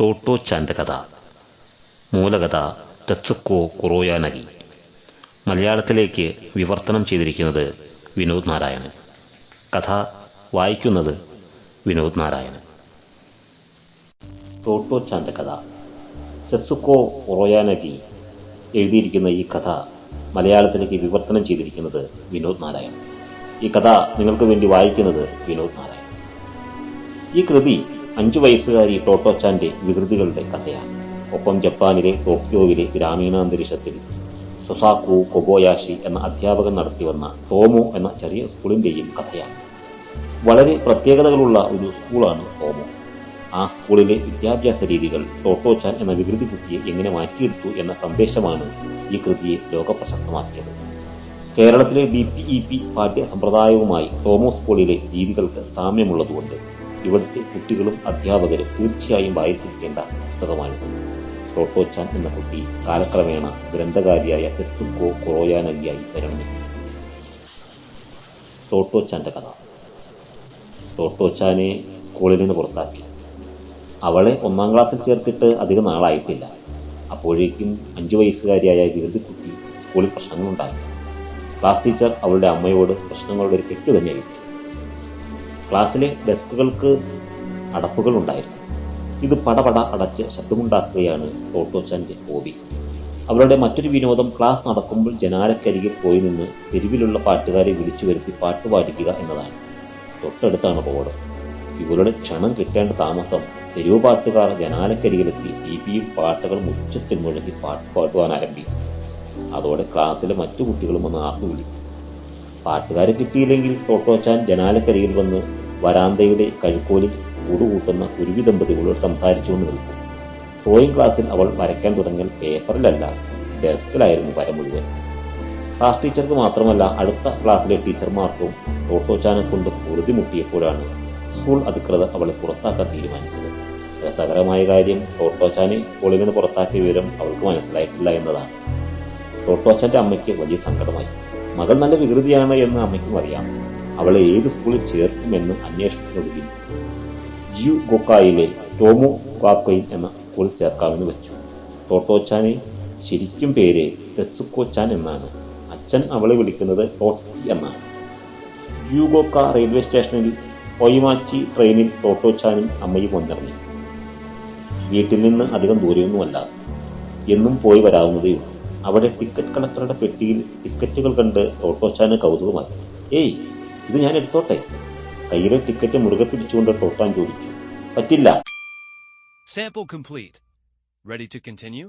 ടോട്ടോ ചാന്റെ കഥ മൂലകഥ തെച്ചുക്കോ കുറോയാനഗി മലയാളത്തിലേക്ക് വിവർത്തനം ചെയ്തിരിക്കുന്നത് വിനോദ് നാരായണൻ. കഥ വായിക്കുന്നത് വിനോദ് നാരായണൻ. ടോട്ടോ ചാന്റെ കഥ തെത്സുക്കോ കുറോയാനഗി എഴുതിയിരിക്കുന്ന ഈ കഥ മലയാളത്തിലേക്ക് വിവർത്തനം ചെയ്തിരിക്കുന്നത് വിനോദ് നാരായണൻ. ഈ കഥ നിങ്ങൾക്ക് വേണ്ടി വായിക്കുന്നത് വിനോദ് നാരായണൻ. ഈ കൃതി അഞ്ചു വയസ്സുകാരി ടോട്ടോച്ചാന്റെ വികൃതികളുടെ കഥയാണ്. ഒപ്പം ജപ്പാനിലെ ടോക്കിയോവിലെ ഗ്രാമീണാന്തരീക്ഷത്തിൽ സൊസാക്കു കൊബോയാഷി എന്ന അധ്യാപകൻ നടത്തിവന്ന ടോമോ എന്ന ചെറിയ സ്കൂളിന്റെയും കഥയാണ്. വളരെ പ്രത്യേകതകളുള്ള ഒരു സ്കൂളാണ് ടോമോ. ആ സ്കൂളിലെ വിദ്യാഭ്യാസ രീതികൾ ടോട്ടോച്ചാൻ എന്ന വികൃതി കുട്ടിയെ എങ്ങനെ മാറ്റിയെടുത്തു എന്ന സന്ദേശമാണ് ഈ കൃതിയെ ലോകപ്രശസ്തമാക്കിയത്. കേരളത്തിലെ ബി പി ഇ പി പാഠ്യ സമ്പ്രദായവുമായി ടോമോ സ്കൂളിലെ രീതികൾക്ക് സാമ്യമുള്ളതുകൊണ്ട് ഇവിടുത്തെ കുട്ടികളും അധ്യാപകരും തീർച്ചയായും വായിച്ചിരിക്കേണ്ട പുസ്തകമാണിത്. ടോട്ടോച്ചാൻ എന്ന കുട്ടി കാലക്രമേണ ഗ്രന്ഥകാരിയായ എത്തുക്കോ കുറോയാനഗിയായി പരിണമിച്ചു ടോട്ടോച്ചാന്റെ കഥ. ടോട്ടോച്ചാനെ സ്കൂളിൽ നിന്ന് പുറത്താക്കി. അവളെ ഒന്നാം ക്ലാസ്സിൽ ചേർത്തിട്ട് അധികം നാളായിട്ടില്ല. അപ്പോഴേക്കും അഞ്ചു വയസ്സുകാരിയായ വിരുദ്ധക്കുട്ടി സ്കൂളിൽ പ്രശ്നങ്ങളുണ്ടായി. ക്ലാസ് ടീച്ചർ അവളുടെ അമ്മയോട് പ്രശ്നങ്ങളുടെ ഒരു കെട്ട് തന്നെ അയച്ചു ക്ലാസ്സിലെ ഡെസ്കുകൾക്ക് അടപ്പുകൾ ഉണ്ടായിരുന്നു ഇത് പടപട അടച്ച് ശബ്ദമുണ്ടാക്കുകയാണ് ടോട്ടോച്ചാന്റെ ഹോബി. അവരുടെ മറ്റൊരു വിനോദം ക്ലാസ് നടക്കുമ്പോൾ ജനാലക്കരികിൽ പോയി നിന്ന് തെരുവിലുള്ള പാട്ടുകാരെ വിളിച്ചു വരുത്തി പാട്ട് പാടിക്കുക എന്നതാണ്. തൊട്ടടുത്താണ് റോഡ്. ഇവരുടെ ക്ഷണം കിട്ടേണ്ട താമസം തെരുവ് പാട്ടുകാർ ജനാലക്കരികിലെത്തി ഈ പി പാട്ടുകൾ മുച്ചത്തിൽ മുഴക്കി പാട്ട് പാടുവാൻ ആരംഭിക്കും. അതോടെ ക്ലാസ്സിലെ മറ്റു കുട്ടികളും ഒന്ന് ആർന്നു വിളിക്കും. പാട്ടുകാരെ കിട്ടിയില്ലെങ്കിൽ ടോട്ടോച്ചാൻ ജനാലക്കരികിൽ വന്ന് വരാന്തയുടെ കഴുക്കോലിൽ കൂടുകൂട്ടുന്ന കുരുവി ദമ്പതികളോട് സംസാരിച്ചുകൊണ്ട് നിൽക്കും. ഡ്രോയിങ് ക്ലാസ്സിൽ അവൾ വരയ്ക്കാൻ തുടങ്ങിയ പേപ്പറിലല്ല ഡെസ്കിലായിരുന്നു വര മുഴുവൻ. ക്ലാസ് ടീച്ചർക്ക് മാത്രമല്ല അടുത്ത ക്ലാസ്സിലെ ടീച്ചർമാർക്കും ടോട്ടോച്ചാനെ കൊണ്ട് പൊറുതി മുട്ടിയപ്പോഴാണ് സ്കൂൾ അധികൃതർ അവളെ പുറത്താക്കാൻ തീരുമാനിച്ചത്. രസകരമായ കാര്യം ടോട്ടോച്ചാനെ സ്കൂളിൽ നിന്ന് പുറത്താക്കിയ വിവരം അവൾക്ക് മനസ്സിലായിട്ടില്ല എന്നതാണ്. ടോട്ടോച്ചാന്റെ അമ്മയ്ക്ക് വലിയ സങ്കടമായി. മകൾ നല്ല വികൃതിയാണ് എന്ന് അമ്മയ്ക്കും അറിയാം അവളെ ഏത് സ്കൂളിൽ ചേർക്കുമെന്ന് അന്വേഷണത്തിനൊടുവിൽ ജിയു ഗൊക്കായിലെ ടോമോ ഗാക്കോയിൻ എന്ന സ്കൂളിൽ ചേർക്കാമെന്ന് വെച്ചു. ടോട്ടോച്ചാനെ ശരിക്കും പേര് തെത്സുക്കോച്ചാൻ എന്നാണ്. അച്ഛൻ അവളെ വിളിക്കുന്നത് ടോട്ടി എന്നാണ്. യുഗോക്ക റെയിൽവേ സ്റ്റേഷനിൽ ഒയിമാച്ചി ട്രെയിനിൽ ടോട്ടോച്ചാനും അമ്മയും കൊണ്ടിറങ്ങി വീട്ടിൽ നിന്ന് അധികം ദൂരെയൊന്നുമല്ല. എന്നും പോയി വരാവുന്നതേയുള്ളൂ. അവിടെ ടിക്കറ്റ് കളക്ടറുടെ പെട്ടിയിൽ ടിക്കറ്റുകൾ കണ്ട് ടോട്ടോച്ചാന് കൗതുകമായി ഏയ് ഇത് ഞാൻ എടുത്തോട്ടെ കയ്യിലെ ടിക്കറ്റ് മുറുകെ പിടിച്ചുകൊണ്ട് ടോട്ടാൻ ചോദിച്ചു പറ്റില്ല Sample complete. Ready to continue?